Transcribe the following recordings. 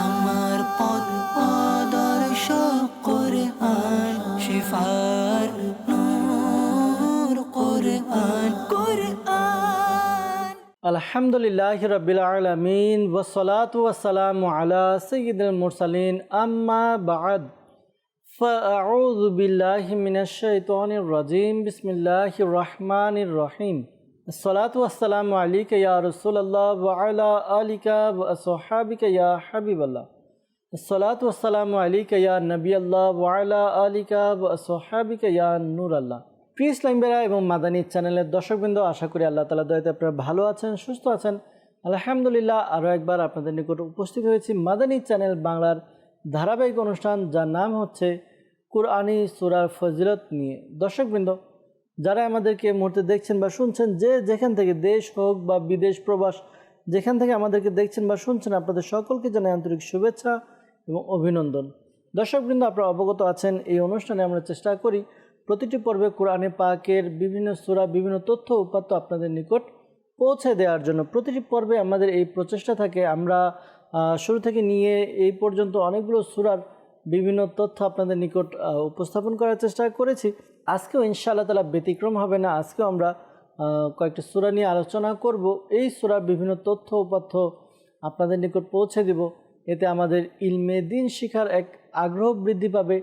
আমার পথ আদর্শ কোরআন শিফার নূর কোরআন কোরআন আলহামদুলিল্লাহ রবিল আলমিন ওসলাত ওয়াসালাম আলা সঈদুল মুরসালিন আম্মা বাদ فأعوذ بالله من الشيطان الرجيم بسم الله الرحمن الرحيم সলাত আসসালাম আলিকা ইয়া রসুল্লাহ ওয়ালা আলিকা সোহাবিকা ইয়া হাবিবাল্লাহ। সলাত আসসালাম আলিকা ইয়া নবী আল্লাহ ওয়ালা আলিকা সোহাবিকা ইয়া নূর আল্লাহ প্রিয় ইসলামবেরা এবং মাদানী চ্যানেলের দর্শকবৃন্দ, আশা করি আল্লাহ তালা দয়াতে আপনারা ভালো আছেন, সুস্থ আছেন। আলহামদুলিল্লাহ আরও একবার আপনাদের নিকট উপস্থিত হয়েছি মাদানী চ্যানেল বাংলার ধারাবাহিক অনুষ্ঠান, যার নাম হচ্ছে কুরআনী সুরার ফজিলত নিয়ে। দর্শকবৃন্দ যারা আমাদেরকে মুহূর্তে দেখছেন বা শুনছেন, যে যেখান থেকে দেশ হোক বা বিদেশ প্রবাস, যেখান থেকে আমাদেরকে দেখছেন বা শুনছেন, আপনাদের সকলকে জানাই আন্তরিক শুভেচ্ছা এবং অভিনন্দন। দর্শক দর্শকবৃন্দ, আপনারা অবগত আছেন, এই অনুষ্ঠানে আমরা চেষ্টা করি প্রতিটি পর্বে কোরআনে পাকের বিভিন্ন সুরা, বিভিন্ন তথ্য উপাত্ত আপনাদের নিকট পৌঁছে দেওয়ার জন্য প্রতিটি পর্বে আমাদের এই প্রচেষ্টা থাকে। আমরা শুরু থেকে নিয়ে এই পর্যন্ত অনেকগুলো সুরার বিভিন্ন তথ্য আপনাদের নিকট উপস্থাপন করার চেষ্টা করেছি। আজকেও ইনশাআল্লাহ তালা ব্যতিক্রম হবে না। আজকেও আমরা কয়েকটি সুরা নিয়ে আলোচনা করব। এই সুরার বিভিন্ন তথ্য উপাত্য আপনাদের নিকট পৌঁছে দিব। এতে আমাদের ইলমে দিন শিখার এক আগ্রহ বৃদ্ধি পাবে,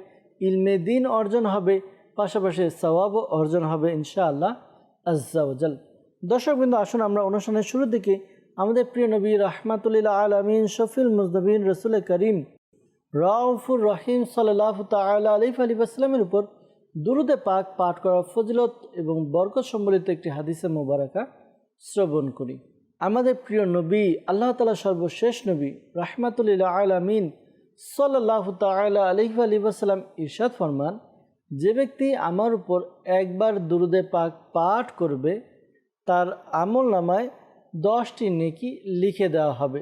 ইলমে দিন অর্জন হবে, পাশাপাশি সওয়াবও অর্জন হবে ইনশাআল্লাহ দর্শক দর্শকবৃন্দ আসুন আমরা অনুষ্ঠানের শুরুর দিকে। আমাদের প্রিয় নবী রহমাতুল্লাহ আল আমিন শফিল মুজনবিন রসুল করিম, রাউফুর রহিম সাল্লাহ তাল্লাহ আলিফ আলী আসলামের উপর দুরুদে পাক পাঠ করা ফজিলত এবং বরকত সম্বলিত একটি হাদিসে মোবারকা শ্রবণ করি। আমাদের প্রিয় নবী, আল্লাহ তালা সর্বশেষ নবী রাহমাতুল্লাহ আল আমিন সাল্লাহ তাল্লাহ আলিফ আলী আসসালাম ইরশাদ ফরমান, যে ব্যক্তি আমার উপর একবার দুরুদে পাক পাঠ করবে, তার আমল নামায় দশটি নেকি লিখে দেওয়া হবে।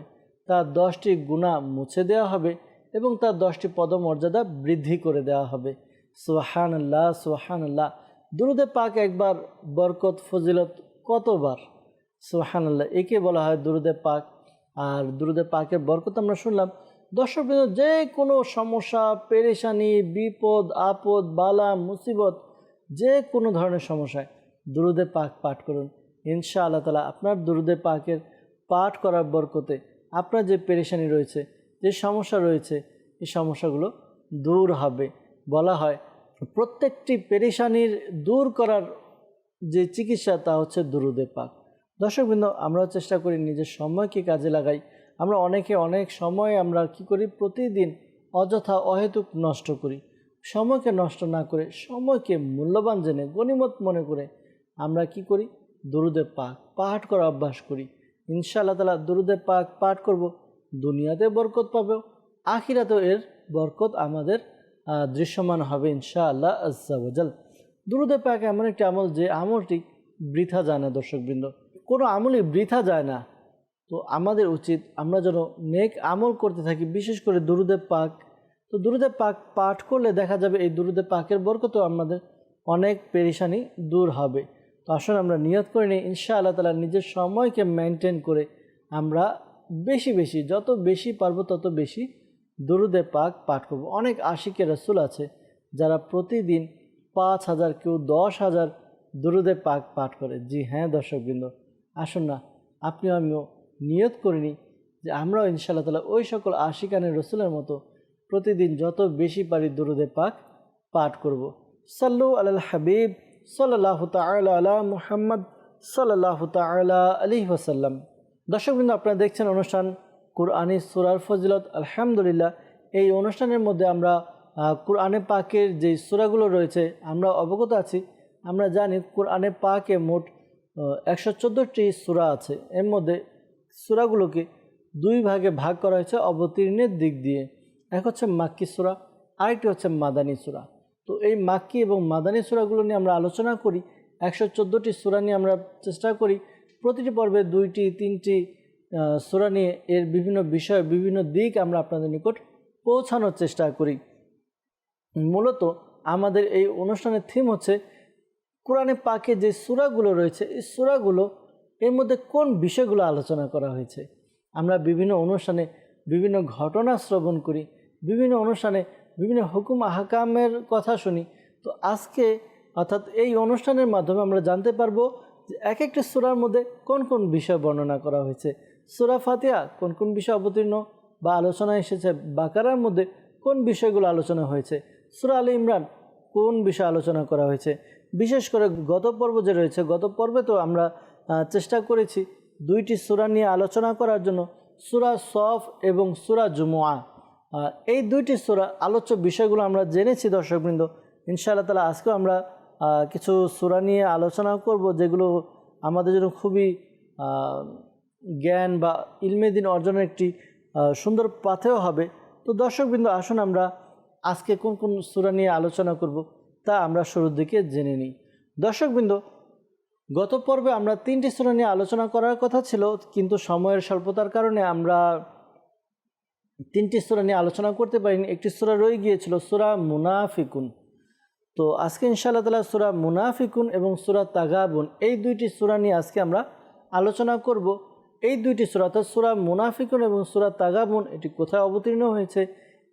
তার দশটি গুণা মুছে দেওয়া হবে এবং তার দশটি পদমর্যাদা বৃদ্ধি করে দেওয়া হবে। সোহান আল্লাহ সোহান আল্লাহ দুরুদে পাক একবার বরকত, ফজিলত কতবার? সোহান আল্লাহ একে বলা হয় দুরুদে পাক। আর দুরুদে পাকের বরকত আমরা শুনলাম দর্শক যে কোনো সমস্যা, পেরেশানি, বিপদ, আপদ, বালা, মুসিবত, যে কোনো ধরনের সমস্যায় দুরুদে পাক পাঠ করুন। ইনশা আল্লাহ তালা আপনার দুরুদে পাকের পাঠ করার বরকতে আপনার যে পেরেশানি রয়েছে, যে সমস্যা রয়েছে, এই সমস্যাগুলো দূর হবে। বলা হয়, প্রত্যেকটি পেরেশানির দূর করার যে চিকিৎসা তা হচ্ছে দুরুদে পাক। দর্শকবৃন্দ আমরাও চেষ্টা করি নিজের সময়কে কাজে লাগাই। আমরা অনেকে অনেক সময় আমরা কি করি? প্রতিদিন অযথা অহেতুক নষ্ট করি। সময়কে নষ্ট না করে, সময়কে মূল্যবান জেনে, গণিমত মনে করে আমরা কি করি? দরুদে পাক পাঠ করা অভ্যাস করি। ইনশাআল্লাহ তালা দরুদে পাক পাঠ করব। দুনিয়াতে বরকত পাবে, আখিরাতেও এর বরকত আমাদের দৃশ্যমান হবে ইনশাআল্লাহ আজ্জাবজাল দুরুদে পাক এমন একটি আমল যে আমলটি বৃথা যায় না, দর্শকবৃন্দ। কোনো আমলই বৃথা যায় না। তো আমাদের উচিত আমরা যেন নেক আমল করতে থাকি, বিশেষ করে দুরুদে পাক। তো দুরুদে পাক পাঠ করলে দেখা যাবে এই দুরুদে পাকের বরকতও আমাদের অনেক পেরেশানি দূর হবে। তো আসুন আমরা নিয়ত করে নিই ইনশা আল্লাহ তালা নিজের সময়কে মেনটেন করে আমরা বেশি বেশি, যত বেশি পারব তত বেশি দুরুদে পাক পাঠ করব। অনেক আশিকে রসুল আছে যারা প্রতিদিন পাঁচ হাজার, কেউ দশ হাজার দুরুদে পাক পাঠ করে। জি হ্যাঁ দর্শকবৃন্দ, আসুন না, আপনিও আমিও নিয়ত করিনি যে আমরাও ইনশাআল্লাহ তালা ওই সকল আশিকানের রসুলের মতো প্রতিদিন যত বেশি পারি দুরুদে পাক পাঠ করব। সাল্লু আল হাবিব সাল্লাহ তালা আলা মুহাম্মদ সাল্লাহ তালা আলি ওসাল্লাম দর্শকবৃন্দ, আপনারা দেখছেন অনুষ্ঠান কুরআনি সুরার ফজিলত, আলহামদুলিল্লাহ, এই অনুষ্ঠানের মধ্যে আমরা কুরআনে পাকের যে সুরাগুলো রয়েছে, আমরা অবগত আছি। আমরা জানি কুরআনে পাকে মোট একশো চোদ্দোটি সুরা আছে। এর মধ্যে সুরাগুলোকে দুই ভাগে ভাগ করা হয়েছে অবতীর্ণের দিক দিয়ে। এক হচ্ছে মাক্কি সুরা, আরেকটি হচ্ছে মাদানী সুরা। তো এই মাক্কি এবং মাদানী সুরাগুলো নিয়ে আমরা আলোচনা করি, একশো চোদ্দোটি সুরা নিয়ে আমরা চেষ্টা করি। প্রতিটি পর্বে দুইটি, তিনটি সুরা নিয়ে এর বিভিন্ন বিষয় বিভিন্ন দিক আমরা আপনাদের নিকট পৌঁছানোর চেষ্টা করি। মূলত আমাদের এই অনুষ্ঠানের থিম হচ্ছে কোরআনে পাকে যে সূরাগুলো রয়েছে, এই সূরাগুলো এর মধ্যে কোন বিষয়গুলো আলোচনা করা হয়েছে? আমরা বিভিন্ন অনুষ্ঠানে বিভিন্ন ঘটনা শ্রবণ করি, বিভিন্ন অনুষ্ঠানে বিভিন্ন হুকুম আহকামের কথা শুনি। তো আজকে অর্থাৎ এই অনুষ্ঠানের মাধ্যমে আমরা জানতে পারব যে এক একটি সুরার মধ্যে কোন কোন বিষয় বর্ণনা করা হয়েছে। সুরা ফাতিহা কোন কোন বিষয় অবতীর্ণ বা আলোচনা এসেছে? বাকারার মধ্যে কোন বিষয়গুলো আলোচনা হয়েছে? সুরা আলী ইমরান কোন বিষয়ে আলোচনা করা হয়েছে? বিশেষ করে গত পর্ব যে রয়েছে, গত পর্বে তো আমরা চেষ্টা করেছি দুইটি সুরা নিয়ে আলোচনা করার জন্য, সুরা সফ এবং সুরা জুমুয়া এই দুইটি সুরা আলোচ্য বিষয়গুলো আমরা জেনেছি দর্শকবৃন্দ। ইনশাআল্লাহ তালা আজকেও আমরা কিছু সুরা নিয়ে আলোচনা করব যেগুলো আমাদের জন্য খুবই জ্ঞান বা ইলমে দিন অর্জনের একটি সুন্দর পাথেও হবে। তো দর্শকবৃন্দ, আসুন আমরা আজকে কোন কোন সুরা নিয়ে আলোচনা করব তা আমরা শুরুর দিকে জেনে নিই। দর্শকবৃন্দ, গত পর্বে আমরা তিনটি সুরা নিয়ে আলোচনা করার কথা ছিল, কিন্তু সময়ের স্বল্পতার কারণে আমরা তিনটি সুরা নিয়ে আলোচনা করতে পারিনি। একটি সুরা রয়ে গিয়েছিল সুরা মুনাফিকুন। তো আজকে ইনশাআল্লাহ তালা সুরা মুনাফিকুন এবং সুরা তাগাবুন, এই দুইটি সুরা নিয়ে আজকে আমরা আলোচনা করব। এই দুইটি সুরা, অর্থাৎ সুরা মুনাফিকুন এবং সুরা তাগাবুন এটি কোথায় অবতীর্ণ হয়েছে?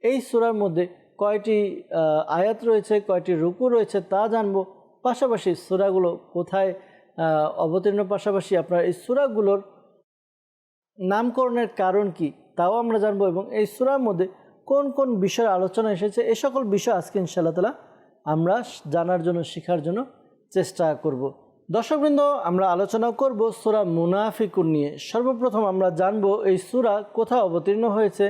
এই সুরার মধ্যে কয়টি আয়াত রয়েছে, কয়টি রুকু রয়েছে তা জানব। পাশাপাশি সুরাগুলো কোথায় অবতীর্ণ? পাশাপাশি আপনার এই সুরাগুলোর নামকরণের কারণ কি তাও আমরা জানব এবং এই সুরার মধ্যে কোন কোন বিষয়ের আলোচনা এসেছে, এ সকল বিষয় আজকে ইনশাআল্লাহ তালা আমরা জানার জন্য, শেখার জন্য চেষ্টা করব। দর্শকবৃন্দ, আমরা আলোচনা করব সুরা মুনাফিকুন নিয়ে। সর্বপ্রথম আমরা জানব এই সুরা কোথায় অবতীর্ণ হয়েছে।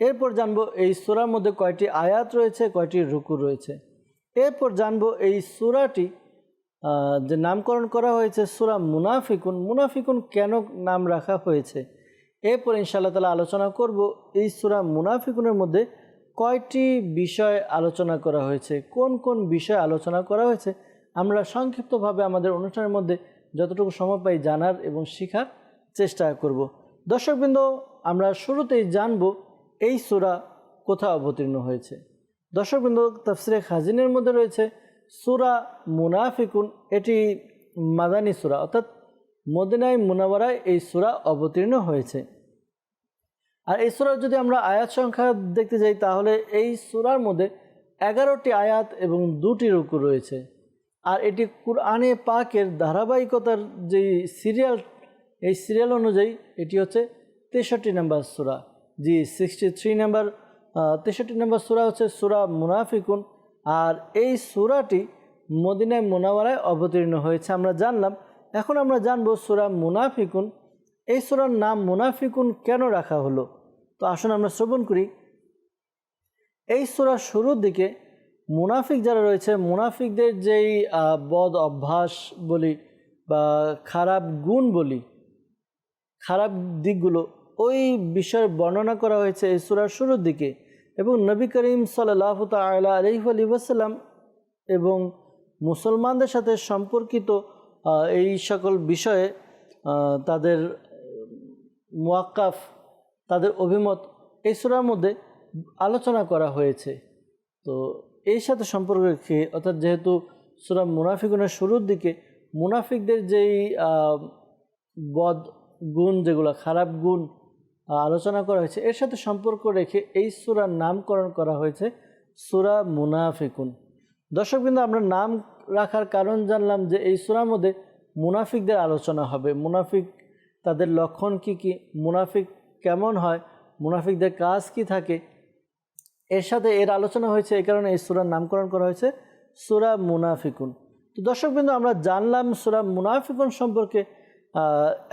এরপর জানব এই সুরার মধ্যে কয়টি আয়াত রয়েছে, কয়টি রুকু রয়েছে। এরপর জানব এই সুরাটি যে নামকরণ করা হয়েছে সুরা মুনাফিকুন মুনাফিকুন কেন নাম রাখা হয়েছে? এরপর ইনশাআল্লাহ তালা আলোচনা করব এই সুরা মুনাফিকুনের মধ্যে কয়টি বিষয় আলোচনা করা হয়েছে, কোন কোন বিষয় আলোচনা করা হয়েছে আমরা সংক্ষিপ্তভাবে আমাদের অনুষ্ঠানের মধ্যে যতটুকু সময় পাই জানার এবং শেখার চেষ্টা করব। দর্শকবৃন্দ, আমরা শুরুতেই জানব এই সুরা কোথায় অবতীর্ণ হয়েছে। দর্শকবৃন্দ, তফসিরে খাজিনের মধ্যে রয়েছে সুরা মুনাফিকুন, এটি মাদানী সুরা, অর্থাৎ মদিনায় মুনাওয়ারায় এই সুরা অবতীর্ণ হয়েছে। আর এই সুরার যদি আমরা আয়াত সংখ্যা দেখতে যাই, তাহলে এই সুরার মধ্যে এগারোটি আয়াত এবং দুটি রুকু রয়েছে। আর এটি কুরআনে পাকের ধারাবাহিকতার যেই সিরিয়াল, এই সিরিয়াল অনুযায়ী এটি হচ্ছে তেষট্টি নাম্বার সুরা। জি সিক্সটি থ্রি নাম্বার তেষট্টি নাম্বার সুরা হচ্ছে সুরা মুনাফিকুন। আর এই সুরাটি মদিনায় মোনাওয়ারায় অবতীর্ণ হয়েছে, আমরা জানলাম। এখন আমরা জানব সুরা মুনাফিকুন। এই সুরার নাম মুনাফিকুন কেন রাখা হলো? তো আসুন আমরা শ্রবণ করি। এই সুরার শুরুর দিকে মুনাফিক যারা রয়েছে, মুনাফিকদের যেই বদ অভ্যাস বলি বা খারাপ গুণ বলি, খারাপ দিকগুলো, ওই বিষয়ের বর্ণনা করা হয়েছে এই সুরার শুরুর দিকে। এবং নবী করিম সাল্লাহ তালা আলহি আলী ওয়াসাল্লাম এবং মুসলমানদের সাথে সম্পর্কিত এই সকল বিষয়ে তাদের মোয়াক্কাফ তাদের অভিমত এই সুরার মধ্যে আলোচনা করা হয়েছে। তো এই সাথে সম্পর্ক রেখে, অর্থাৎ যেহেতু সুরা মুনাফিকুনের শুরুর দিকে, মুনাফিকদের যেই বদ গুণ যেগুলো, খারাপ গুণ আলোচনা করা হয়েছে, এর সাথে সম্পর্ক রেখে এই সুরার নামকরণ করা হয়েছে সুরা মুনাফিকুন। দর্শকবৃন্দ আমরা নাম রাখার কারণ জানলাম যে এই সুরার মধ্যে মুনাফিকদের আলোচনা হবে। মুনাফিক তাদের লক্ষণ কি কি? মুনাফিক কেমন হয়? মুনাফিকদের কাজ কি থাকে? এর সাথে এর আলোচনা হয়েছে এই কারণে এই সুরার নামকরণ করা হয়েছে, সুরা মুনাফিকুন। তো দর্শকবৃন্দ আমরা জানলাম সুরা মুনাফিকুন সম্পর্কে।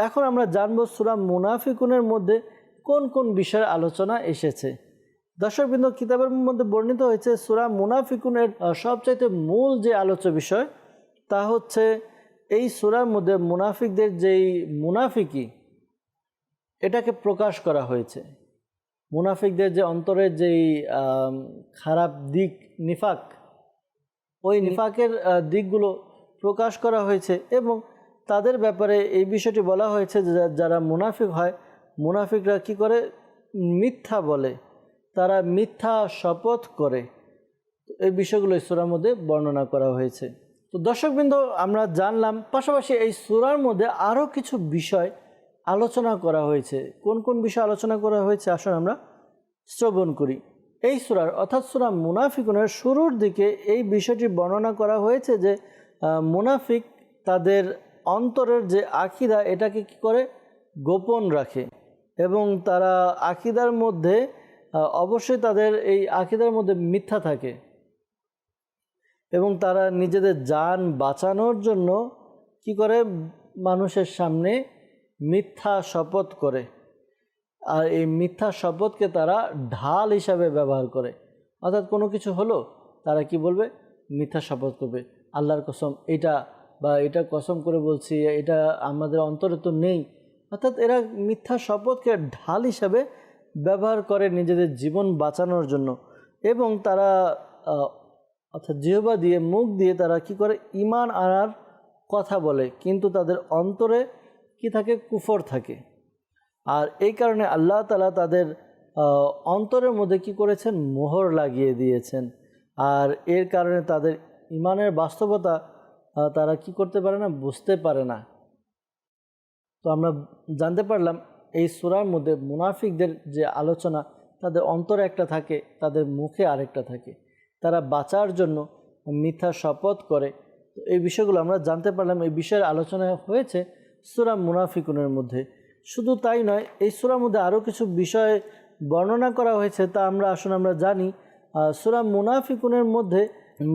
এখন আমরা জানব সুরা মুনাফিকুনের মধ্যে কোন কোন বিষয়ের আলোচনা এসেছে। দর্শকবৃন্দ কিতাবের মধ্যে বর্ণিত হয়েছে সুরা মুনাফিকুনের সবচাইতে মূল যে আলোচ্য বিষয়, তা হচ্ছে এই সুরার মধ্যে মুনাফিকদের যেই মুনাফিকি, এটাকে প্রকাশ করা হয়েছে। মুনাফিকদের যে অন্তরের যেই খারাপ দিক নিফাক ওই নিফাকের দিকগুলো প্রকাশ করা হয়েছে এবং তাদের ব্যাপারে এই বিষয়টি বলা হয়েছে যে যারা মুনাফিক হয় মুনাফিকরা কি করে? মিথ্যা বলে। তারা মিথ্যা শপথ করে। এই বিষয়গুলো এই সুরার মধ্যে বর্ণনা করা হয়েছে। তো দর্শকবৃন্দ আমরা জানলাম পাশাপাশি এই সুরার মধ্যে আরও কিছু বিষয় আলোচনা করা হয়েছে। কোন কোন বিষয়ে আলোচনা করা হয়েছে আসলে আমরা শ্রবণ করি। এই সুরার অর্থাৎ সুরা মুনাফিকুনের শুরুর দিকে এই বিষয়টি বর্ণনা করা হয়েছে যে মুনাফিক তাদের অন্তরের যে আকিদা এটাকে কি করে? গোপন রাখে। এবং তারা আকিদার মধ্যে অবশ্যই তাদের এই আকিদার মধ্যে মিথ্যা থাকে। এবং তারা নিজেদের যান বাঁচানোর জন্য কি করে? মানুষের সামনে মিথ্যা শপথ করে। আর এই মিথ্যা শপথকে তারা ঢাল হিসাবে ব্যবহার করে। অর্থাৎ কোনো কিছু হলো, তারা কি বলবে? মিথ্যা শপথ করবে। আল্লাহর কসম, এটা বা এটা কসম করে বলছি, এটা আমাদের অন্তরে তো নেই। অর্থাৎ এরা মিথ্যা শপথকে ঢাল হিসাবে ব্যবহার করে নিজেদের জীবন বাঁচানোর জন্য। এবং তারা অর্থাৎ জিহবা দিয়ে, মুখ দিয়ে তারা কি করে? ইমান আনার কথা বলে। কিন্তু তাদের অন্তরে কি থাকে? কুফর থাকে। আর এই কারণে আল্লাহ তালা তাদের অন্তরের মধ্যে কি করেছেন? মোহর লাগিয়ে দিয়েছেন। আর এর কারণে তাদের ইমানের বাস্তবতা তারা কি করতে পারে না? বুঝতে পারে না। তো আমরা জানতে পারলাম, এই সুরার মধ্যে মুনাফিকদের যে আলোচনা, তাদের অন্তরে একটা থাকে, তাদের মুখে আরেকটা থাকে। তারা বাঁচার জন্য মিথ্যা শপথ করে। তো এই বিষয়গুলো আমরা জানতে পারলাম। এই বিষয়ের আলোচনা হয়েছে সুরা মুনাফিকুনের মধ্যে। শুধু তাই নয়, এই সুরার মধ্যে আরও কিছু বিষয় বর্ণনা করা হয়েছে, তা আমরা আসলে আমরা জানি। সুরা মুনাফিকুনের মধ্যে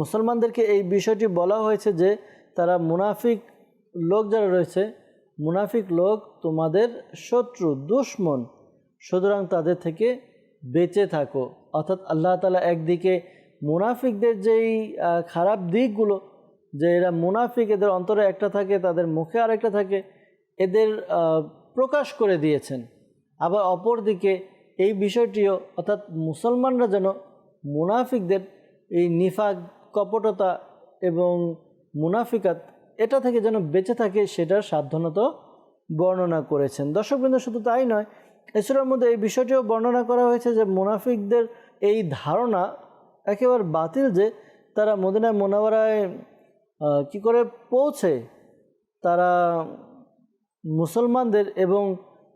মুসলমানদেরকে এই বিষয়টি বলা হয়েছে যে, তারা মুনাফিক লোক যারা রয়েছে, মুনাফিক লোক তোমাদের শত্রু, দুশ্মন। সুতরাং তাদের থেকে বেঁচে থাকো। অর্থাৎ আল্লাহ তালা একদিকে মুনাফিকদের যেই খারাপ দিকগুলো, যে এরা মুনাফিক, এদের অন্তরে একটা থাকে, তাদের মুখে আরেকটা থাকে এদের প্রকাশ করে দিয়েছেন। আবার অপরদিকে এই বিষয়টিও অর্থাৎ মুসলমানরা যেন মুনাফিকদের এই নিফাক কপটতা এবং মুনাফিকাত এটা থেকে যেন বেঁচে থাকে সেটার সাবধানত বর্ণনা করেছেন। দর্শকবৃন্দ শুধু তাই নয় এছাড়ার মধ্যে এই বিষয়টিও বর্ণনা করা হয়েছে যে মুনাফিকদের এই ধারণা একেবারে বাতিল যে তারা মদিনায় মোনাওয়ারায় আহ, কি করে পৌঁছে তারা মুসলমানদের এবং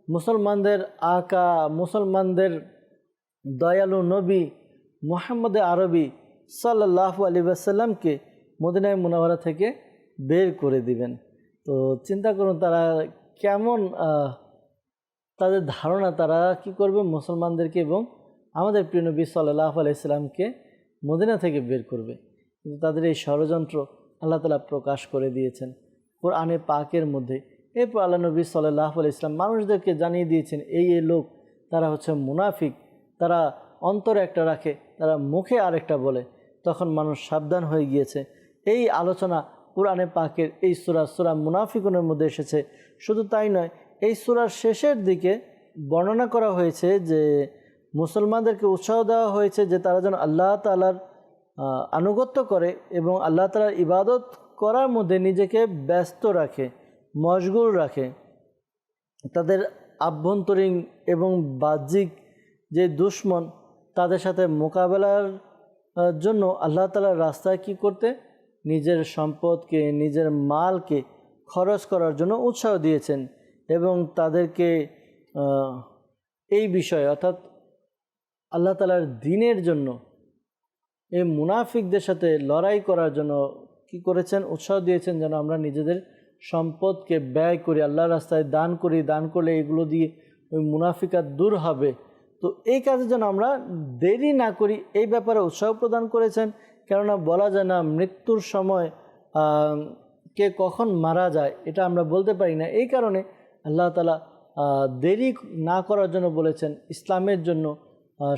মুসলমানদের আকা, মুসলমানদের দয়ালু নবী মোহাম্মদ আরবি সাল্লাহ আলী আসাল্লামকে মদিনায় মুনাওয়ারা থেকে বের করে দিবেন। তো চিন্তা করুন তারা কেমন তাদের ধারণা তারা কি করবে মুসলমানদেরকে এবং আমাদের প্রিয় নবী সাল্লাহ আলাইসাল্লামকে মদিনা থেকে বের করবে। কিন্তু তাদের এই ষড়যন্ত্র আল্লাহ তালা প্রকাশ করে দিয়েছেন। কোরআনে পাকের মধ্যে এরপর আল্লাহ নবী সাল্লাহ ইসলাম মানুষদেরকে জানিয়ে দিয়েছেন, এই এই লোক, তারা হচ্ছে মুনাফিক। তারা অন্তরে একটা রাখে, তারা মুখে আরেকটা বলে। তখন মানুষ সাবধান হয়ে গিয়েছে। এই আলোচনা কোরআনে পাকের এই সুরা সুরা মুনাফিকুনের মধ্যে এসেছে। শুধু তাই নয়, এই সুরার শেষের দিকে বর্ণনা করা হয়েছে যে মুসলমানদেরকে উৎসাহ দেওয়া হয়েছে যে তারা যেন আল্লাহ তালার আনুগত্য করে এবং আল্লাহ তালার ইবাদত করার মধ্যে নিজেকে ব্যস্ত রাখে। মশগুল রাখে। তাদের আভ্যন্তরীণ এবং বাহ্যিক যে দুশ্মন, তাদের সাথে মোকাবেলার জন্য আল্লাহ তালার রাস্তায় কি করতে? নিজের সম্পদকে, নিজের মালকে খরচ করার জন্য উৎসাহ দিয়েছেন এবং তাদেরকে এই বিষয়ে অর্থাৎ আল্লাহ তালার দিনের জন্য এই মুনাফিকদের সাথে লড়াই করার জন্য কি করেছেন? উৎসাহ দিয়েছেন যেন আমরা নিজেদের সম্পদকে ব্যয় করি আল্লাহ রাস্তায় দান করি, দান করলে এগুলো দিয়ে ওই মুনাফিকাত দূর হবে। তো এই কাজে যেন আমরা দেরি না করি, এই ব্যাপারে উৎসাহ প্রদান করেছেন। কেননা বলা যায় না, মৃত্যুর সময় কে কখন মারা যায়, এটা আমরা বলতে পারি না। এই কারণে আল্লাহ তালা দেরি না করার জন্য বলেছেন, ইসলামের জন্য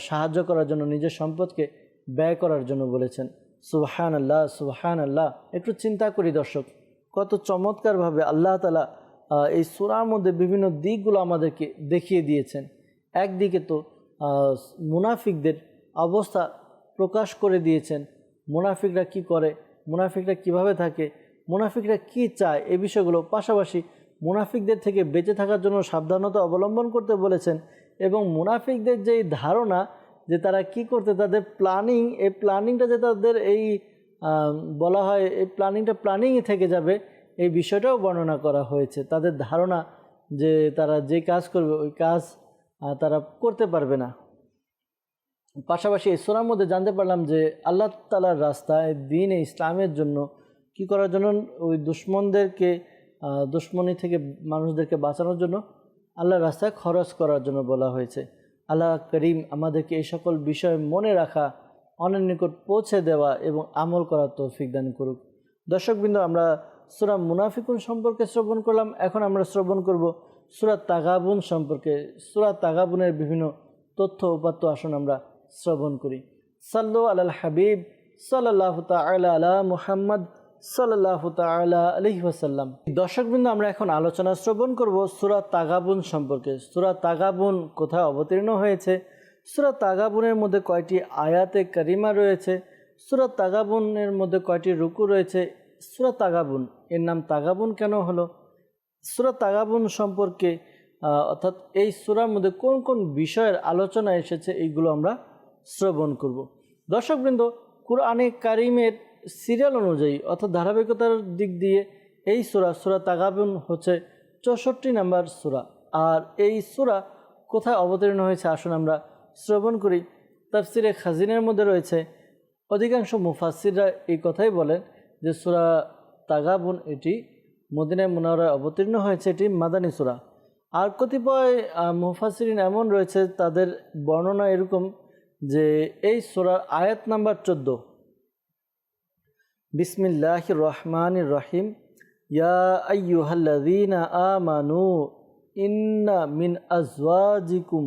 সাহায্য করার জন্য, নিজের সম্পদকে ব্যয় করার জন্য বলেছেন। সুবহান আল্লাহ সুবহান আল্লাহ একটু চিন্তা করি দর্শক। কত চমৎকারভাবে আল্লাহ তালা এই সুরার মধ্যে বিভিন্ন দিকগুলো আমাদেরকে দেখিয়ে দিয়েছেন। একদিকে তো মুনাফিকদের অবস্থা প্রকাশ করে দিয়েছেন। মুনাফিকরা কি করে? মুনাফিকরা কীভাবে থাকে? মুনাফিকরা কি চায়? এই বিষয়গুলো পাশাপাশি মুনাফিকদের থেকে বেঁচে থাকার জন্য সাবধানতা অবলম্বন করতে বলেছেন এবং মুনাফিকদের যেই ধারণা যে তারা কি করতে, তাদের প্ল্যানিং এই প্ল্যানিংটা যে তাদের এই বলা হয় এই প্ল্যানিংটা প্ল্যানিংই থেকে যাবে। এই বিষয়টাও বর্ণনা করা হয়েছে। তাদের ধারণা যে তারা যে কাজ করবে, ওই কাজ তারা করতে পারবে না। পাশাপাশি এই মধ্যে জানতে পারলাম যে আল্লাহ তালার রাস্তায় দিনে ইসলামের জন্য কি করার জন্য, ওই দুশ্মনদেরকে দুশ্মনী থেকে মানুষদেরকে বাঁচানোর জন্য আল্লাহর রাস্তায় খরচ করার জন্য বলা হয়েছে। আল্লাহ করিম আমাদেরকে এই সকল বিষয় মনে রাখা অনেক নিকট পৌঁছে দেওয়া এবং আমল করার তৌফিক দান করুক। দর্শকবৃন্দ, আমরা সুরা মুনাফিকুন সম্পর্কে শ্রবণ করলাম। এখন আমরা শ্রবণ করব সুরা তাগাবুন সম্পর্কে। সুরা তাগাবুনের বিভিন্ন তথ্য উপাত্ত আসন আমরা শ্রবণ করি। সাল্লু আলাল হাবিব সাল্লাহ তালা আলা মুহাম্মদ সাল্লাহ তালা আলহি ওসাল্লাম দর্শকবৃন্দ, আমরা এখন আলোচনা শ্রবণ করব সুরা তাগাবুন সম্পর্কে। সুরা তাগাবুন কোথায় অবতীর্ণ হয়েছে? সুরা তাগাবুনের মধ্যে কয়টি আয়াতে কারিমা রয়েছে? সুরা তাগাবুনের মধ্যে কয়টি রুকু রয়েছে? সুরা তাগাবুন, এর নাম তাগাবুন কেন হলো? সুরা তাগাবুন সম্পর্কে অর্থাৎ এই সুরার মধ্যে কোন কোন বিষয়ের আলোচনা এসেছে এইগুলো আমরা শ্রবণ করব। দর্শকবৃন্দ, কুরআনে কারিমের সিরিয়াল অনুযায়ী, অর্থাৎ ধারাবাহিকতার দিক দিয়ে এই সুরা সুরা তাগাবুন হচ্ছে চৌষট্টি নাম্বার সুরা। আর এই সুরা কোথায় অবতীর্ণ হয়েছে? আসুন আমরা শ্রবণ করি। তাফসিরে খাজিনের মধ্যে রয়েছে। অধিকাংশ মুফাসিররা এই কথাই বলেন যে সুরা তাগাবুন এটি মদিনায় মুনাওয়ারায় অবতীর্ণ হয়েছে, এটি মাদানী সুরা। আর কতিপয় মুফাসিরিন এমন রয়েছে, তাদের বর্ণনা এরকম যে এই সুরার আয়াত নাম্বার চোদ্দ। বিসমিল্লাহ রহমান রহিম। ইয়া আইয়ুহাল্লাযীনা আমানু ইন্না মিন আজওয়াজিকুম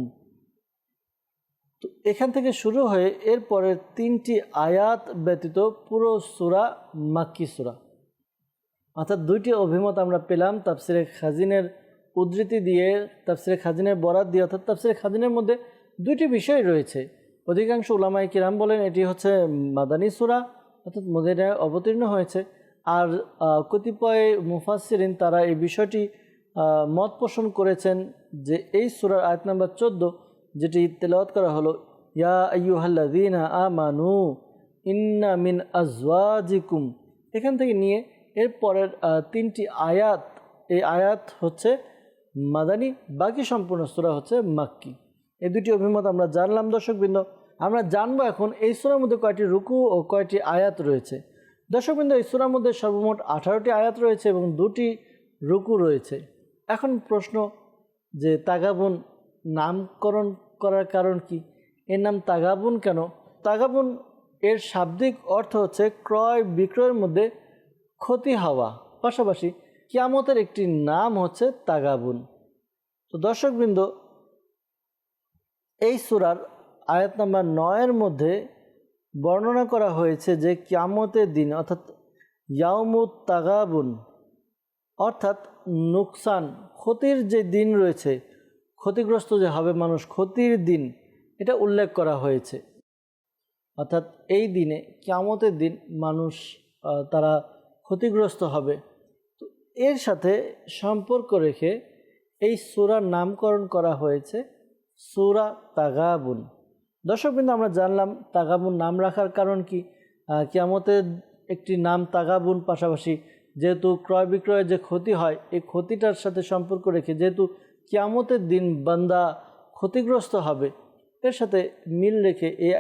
তো এখান থেকে শুরু হয়ে এরপরে তিনটি আয়াত ব্যতীত পুরো সুরা মাক্কি সুরা। অর্থাৎ দুইটি অভিমত আমরা পেলাম তাফসিরে খাজিনের উদ্ধৃতি দিয়ে, তাফসিরে খাজিনের বরাত দিয়ে, অর্থাৎ তাফসিরে খাজিনের মধ্যে দুইটি বিষয় রয়েছে। অধিকাংশ উলামাই কিরাম বলেন এটি হচ্ছে মাদানী সুরা, অর্থাৎ মদিনায় অবতীর্ণ হয়েছে। আর কতিপয় মুফাসিরিন তারা এই বিষয়টি মত পোষণ করেছেন যে এই সুরার আয়াত নাম্বার চোদ্দ যেটি তেলাওয়াত করা হলো, ইয়া আইয়ুহাল্লাযীনা আমানু, ইন্না মিন আজওয়াজিকুম। এখান থেকে নিয়ে এর পরের তিনটি আয়াত, এই আয়াত হচ্ছে মাদানি, বাকি সম্পূর্ণ সুরা হচ্ছে মাক্কি। এই দুটি অভিমত আমরা জানলাম, দর্শকবৃন্দ। আমরা জানব এখন এই সুরার মধ্যে কয়টি রুকু ও কয়টি আয়াত রয়েছে। দর্শকবৃন্দ, এই সুরার মধ্যে সর্বমোট আঠারোটি আয়াত রয়েছে এবং দুটি রুকু রয়েছে। এখন প্রশ্ন যে তাগাবুন নামকরণ করার কারণ কি? এর নাম তাগাবুন কেন? তাগাবুন এর শাব্দিক অর্থ হচ্ছে ক্রয় বিক্রয়ের মধ্যে ক্ষতি হওয়া। পাশাপাশি কিয়ামতের একটি নাম হচ্ছে তাগাবুন। তো দর্শকবৃন্দ, এই সুরার আয়াত নাম্বার নয়ের মধ্যে বর্ণনা করা হয়েছে যে কিয়ামতের দিন, অর্থাৎ ইয়ামুদ তাগাবুন, অর্থাৎ নুকসান, ক্ষতির যে দিন রয়েছে ক্ষতিগ্রস্ত যে হবে মানুষ ক্ষতির দিন এটা উল্লেখ করা হয়েছে। অর্থাৎ এই দিনে কিয়ামতের দিন মানুষ তারা ক্ষতিগ্রস্ত হবে। তো এর সাথে সম্পর্ক রেখে এই সুরার নামকরণ করা হয়েছে সুরা তাগাবুন। দর্শকবৃন্দ আমরা জানলাম তাগাবুন নাম রাখার কারণ কি? আহ, কিয়ামতের একটি নাম তাগাবুন পাশাপাশি যেহেতু ক্রয় বিক্রয়ের যে ক্ষতি হয় এই ক্ষতিটার সাথে সম্পর্ক রেখে যেহেতু কিয়ামতের দিন বান্দা ক্ষতিগ্রস্ত হবে। এর সাথে মিল রেখে এই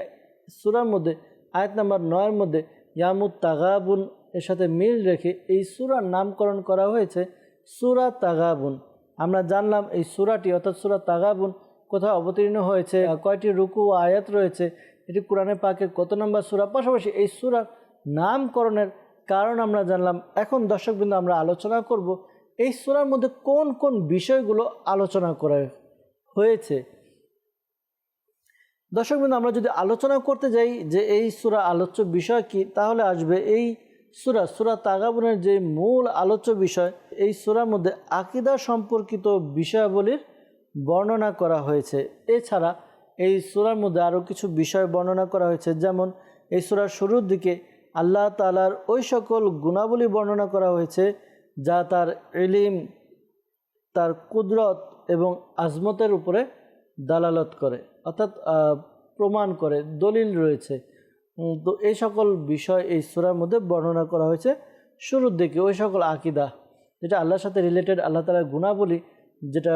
সুরার মধ্যে, আয়াত নাম্বার নয়ের মধ্যে, ইয়ামুত তাগাবুন, এর সাথে মিল রেখে এই সুরার নামকরণ করা হয়েছে সুরা তাগাবুন। আমরা জানলাম এই সুরাটি, অর্থাৎ সুরা তাগাবুন কোথাও অবতীর্ণ হয়েছে, কয়টি রুকু ও আয়াত রয়েছে, এটি কোরআনে পাকের কত নম্বর সুরা? পাশাপাশি এই সুরার নামকরণের কারণ আমরা জানলাম। এখন দর্শকবৃন্দ, আমরা আলোচনা করব এই সুরার মধ্যে কোন কোন বিষয়গুলো আলোচনা করা হয়েছে? দর্শকবৃন্দ আমরা যদি আলোচনা করতে যাই যে এই সুরা আলোচ্য বিষয় কি, তাহলে আসবে এই সুরা সুরা তাগাবনের যে মূল আলোচ্য বিষয়, এই সুরার মধ্যে আকিদা সম্পর্কিত বিষয়াবলীর বর্ণনা করা হয়েছে। এছাড়া এই সুরার মধ্যে আরও কিছু বিষয় বর্ণনা করা হয়েছে, যেমন এই সুরার শুরুর দিকে আল্লাহ তালার ওই সকল গুণাবলী বর্ণনা করা হয়েছে যা তার এলিম তার কুদরত এবং আজমতের উপরে দালালত করে, অর্থাৎ প্রমাণ করে, দলিল রয়েছে। তো এই সকল বিষয় এই সুরার মধ্যে বর্ণনা করা হয়েছে শুরুর দিকে। ওই সকল আকিদা, যেটা আল্লাহর সাথে রিলেটেড আল্লাহ তালার গুণাবলী যেটা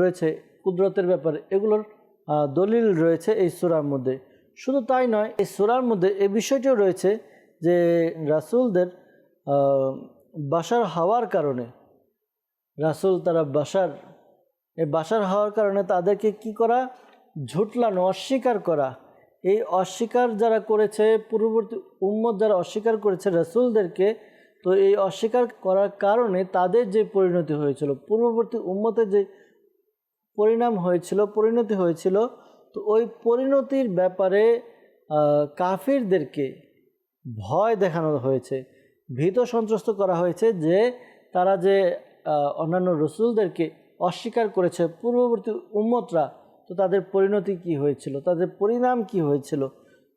রয়েছে, কুদরতের ব্যাপারে, এগুলোর দলিল রয়েছে এই সুরার মধ্যে। শুধু তাই নয়, এই সুরার মধ্যে এই বিষয়টিও রয়েছে যে রাসুলদের বাসার হওয়ার কারণে। রাসুল তারা বাসার এই বাসার হওয়ার কারণে তাদেরকে কি করা? ঝুটলানো, অস্বীকার করা। এই অস্বীকার যারা করেছে, পূর্ববর্তী উম্মত যারা অস্বীকার করেছে রাসুলদেরকে, তো এই অস্বীকার করার কারণে তাদের যে পরিণতি হয়েছিল, পূর্ববর্তী উম্মতের যে পরিণাম হয়েছিল, পরিণতি হয়েছিল, তো ওই পরিণতির ব্যাপারে কাফিরদেরকে ভয় দেখানো হয়েছে। ভীত সন্ত্রস্ত করা হয়েছে যে তারা যে অন্যান্য রসুলদেরকে অস্বীকার করেছে, পূর্ববর্তী উম্মতরা, তো তাদের পরিণতি কি হয়েছিল? তাদের পরিণাম কি হয়েছিল?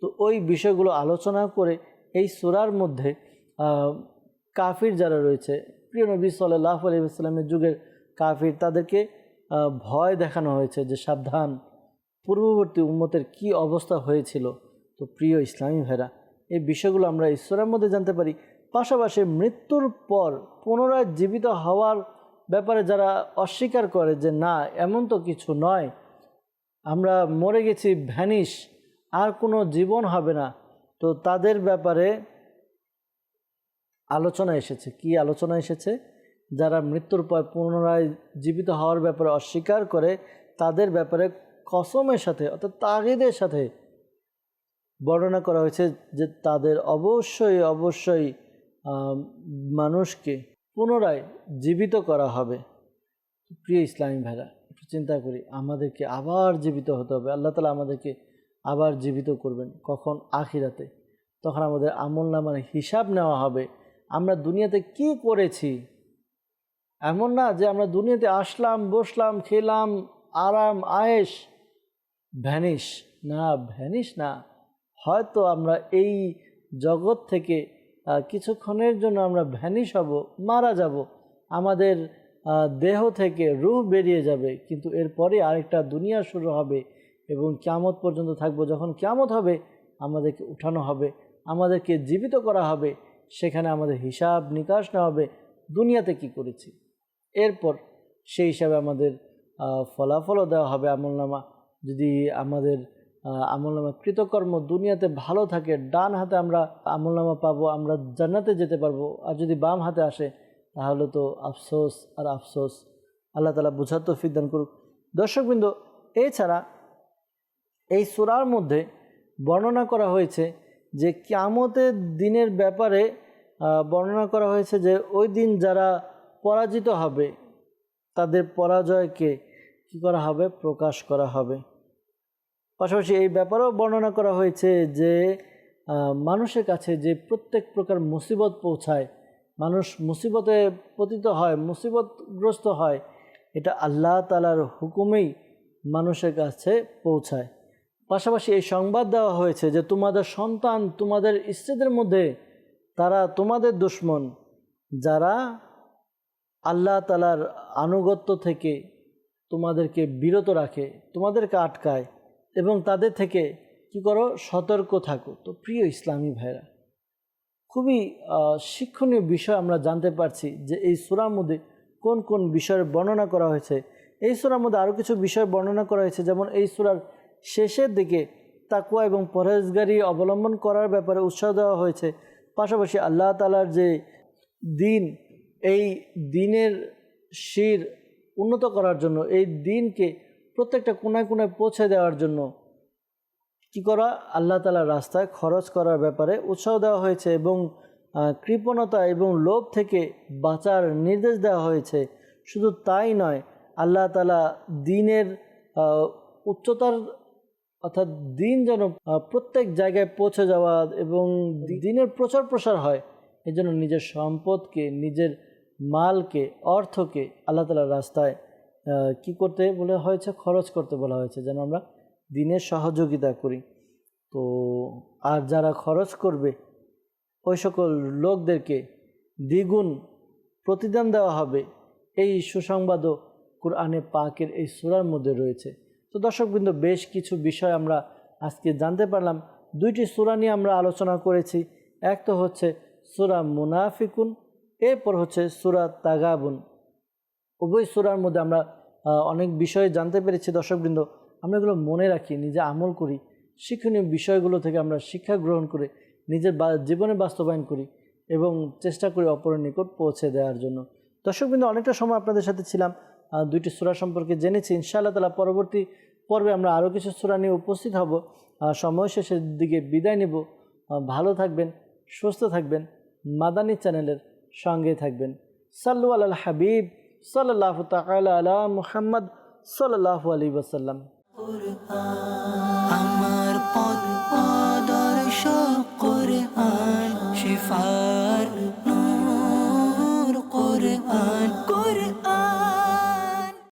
তো ওই বিষয়গুলো আলোচনা করে এই সুরার মধ্যে কাফির যারা রয়েছে, প্রিয় নবী সাল্লাহ আলাইসাল্লামের যুগের কাফির, তাদেরকে ভয় দেখানো হয়েছে যে সাবধান, পূর্ববর্তী উম্মতের কি অবস্থা হয়েছিল? তো প্রিয় ইসলামী ভাইরা, এই বিষয়গুলো আমরা ঈশ্বরের মধ্যে জানতে পারি। পাশাপাশি মৃত্যুর পর পুনরায় জীবিত হওয়ার ব্যাপারে যারা অস্বীকার করে যে না, এমন তো কিছু নয়। আমরা মরে গেছি, ভ্যানিশ, আর কোনো জীবন হবে না। তো তাদের ব্যাপারে আলোচনা এসেছে। কি আলোচনা এসেছে? যারা মৃত্যুর পর পুনরায় জীবিত হওয়ার ব্যাপারে অস্বীকার করে, তাদের ব্যাপারে কসমের সাথে, অর্থাৎ তাগিদের সাথে বর্ণনা করা হয়েছে যে তাদের অবশ্যই অবশ্যই মানুষকে পুনরায় জীবিত করা হবে। প্রিয় ইসলামী ভাইরা, একটু চিন্তা করি, আমাদেরকে আবার জীবিত হতে হবে। আল্লাহ তালা আমাদেরকে আবার জীবিত করবেন কখন? আখিরাতে। তখন আমাদের আমল নামার হিসাব নেওয়া হবে, আমরা দুনিয়াতে কি করেছি? এমন না যে আমরা দুনিয়াতে আসলাম, বসলাম, খেলাম, আরাম আয়েস ভ্যানিশ। না ভ্যানিশ না। হয়তো আমরা এই জগৎ থেকে কিছুক্ষণের জন্য আমরা ভ্যানিশ হব, মারা যাব। আমাদের দেহ থেকে রূহ বেরিয়ে যাবে, কিন্তু এরপরে আরেকটা দুনিয়া শুরু হবে এবং ক্যামত পর্যন্ত থাকব। যখন ক্যামত হবে, আমাদেরকে উঠানো হবে, আমাদেরকে জীবিত করা হবে, সেখানে আমাদের হিসাব নিকাশ নেওয়া হবে, দুনিয়াতে কি করেছি। এরপর সেই হিসাবে আমাদের ফলাফলও দেওয়া হবে আমলনামা। যদি আমাদের আমলনামা কৃতকর্ম, দুনিয়াতে ভালো থাকে, ডান হাতে আমরা আমলনামা পাবো, আমরা জান্নাতে যেতে পারব, আর যদি বাম হাতে আসে, তাহলে তো আফসোস আর আফসোস। আল্লাহ তালা বুঝার তো দান করুক। দর্শকবৃন্দ এছাড়া এই সুরার মধ্যে বর্ণনা করা হয়েছে যে কিয়ামতের দিনের ব্যাপারে বর্ণনা করা হয়েছে যে ওই দিন যারা পরাজিত হবে, তাদের পরাজয়কে কী করা হবে? প্রকাশ করা হবে। পাশাপাশি এই ব্যাপারেও বর্ণনা করা হয়েছে যে মানুষের কাছে যে প্রত্যেক প্রকার মুসিবত পৌঁছায়, মানুষ মুসিবতে পতিত হয়, মুসিবতগ্রস্ত হয়, এটা আল্লাহ তালার হুকুমেই মানুষের কাছে পৌঁছায়। পাশাপাশি এই সংবাদ দেওয়া হয়েছে যে, তোমাদের সন্তান, তোমাদের স্ত্রীদের মধ্যে তারা তোমাদের দুশ্মন, যারা আল্লাহ তালার আনুগত্য থেকে তোমাদেরকে বিরত রাখে, তোমাদেরকে আটকায়। এবং তাদের থেকে কি করো? সতর্ক থাকো। তো প্রিয় ইসলামী ভাইরা, খুবই শিক্ষণীয় বিষয় আমরা জানতে পারছি যে এই সুরার মধ্যে কোন কোন বিষয়ের বর্ণনা করা হয়েছে। এই সুরার মধ্যে আরও কিছু বিষয় বর্ণনা করা হয়েছে, যেমন এই সুরার শেষের দিকে তাকুয়া এবং পরহেজগারি অবলম্বন করার ব্যাপারে উৎসাহ দেওয়া হয়েছে। পাশাপাশি আল্লাহ তালার যে দিন, এই দিনের শির উন্নত করার জন্য এই দিনকে প্রত্যেকটা কোনায় কোনায় পৌঁছে দেওয়ার জন্য কি করা? আল্লাহ তালার রাস্তায় খরচ করার ব্যাপারে উৎসাহ দেওয়া হয়েছে এবং কৃপণতা এবং লোভ থেকে বাঁচার নির্দেশ দেওয়া হয়েছে। শুধু তাই নয়, আল্লাহ তালা দিনের উচ্চতার অর্থাৎ দিন যেন প্রত্যেক জায়গায় পৌঁছে যাওয়া এবং দিনের প্রচার প্রসার হয় এই জন্য নিজের সম্পদকে, নিজের মালকে, অর্থকে আল্লাহ তালার রাস্তায় কি করতে বলা হয়েছে? খরচ করতে বলা হয়েছে, যেন আমরা দিনের সহযোগিতা করি। তো আর যারা খরচ করবে, ওই সকল লোকদেরকে দ্বিগুণ প্রতিদান দেওয়া হবে। এই সুসংবাদও কোরআনে পাকের এই সুরার মধ্যে রয়েছে। তো দর্শকবৃন্দ, বেশ কিছু বিষয় আমরা আজকে জানতে পারলাম। দুইটি সুরা নিয়ে আমরা আলোচনা করেছি। এক তো হচ্ছে সুরা মুনাফিকুন, এরপর হচ্ছে সুরা তাগাবুন। উভয় সুরার মধ্যে আমরা অনেক বিষয় জানতে পেরেছি দর্শকবৃন্দ। আমরা এগুলো মনে রাখি, নিজে আমল করি। শিক্ষণীয় বিষয়গুলো থেকে আমরা শিক্ষা গ্রহণ করে, নিজের জীবনে বাস্তবায়ন করি এবং চেষ্টা করি অপরের নিকট পৌঁছে দেওয়ার জন্য। দর্শকবৃন্দ, অনেকটা সময় আপনাদের সাথে ছিলাম। দুইটি সূরা সম্পর্কে জেনেছি। ইনশাআল্লাহ তালা পরবর্তী পর্বে আমরা আরও কিছু সূরা নিয়ে উপস্থিত হব। সময় শেষের দিকে বিদায় নেব। ভালো থাকবেন, সুস্থ থাকবেন। মাদানী চ্যানেলের সঙ্গে থাকবেন। সাল্লু আল হাবিব। সাল্লাহ তাকাল আলা মুহাম্মদ সাল্লাহ আলী ওসাল্লাম আমার পদ আদর্শ, কোরআন, শিফার নূর, কোরআন কোরআন।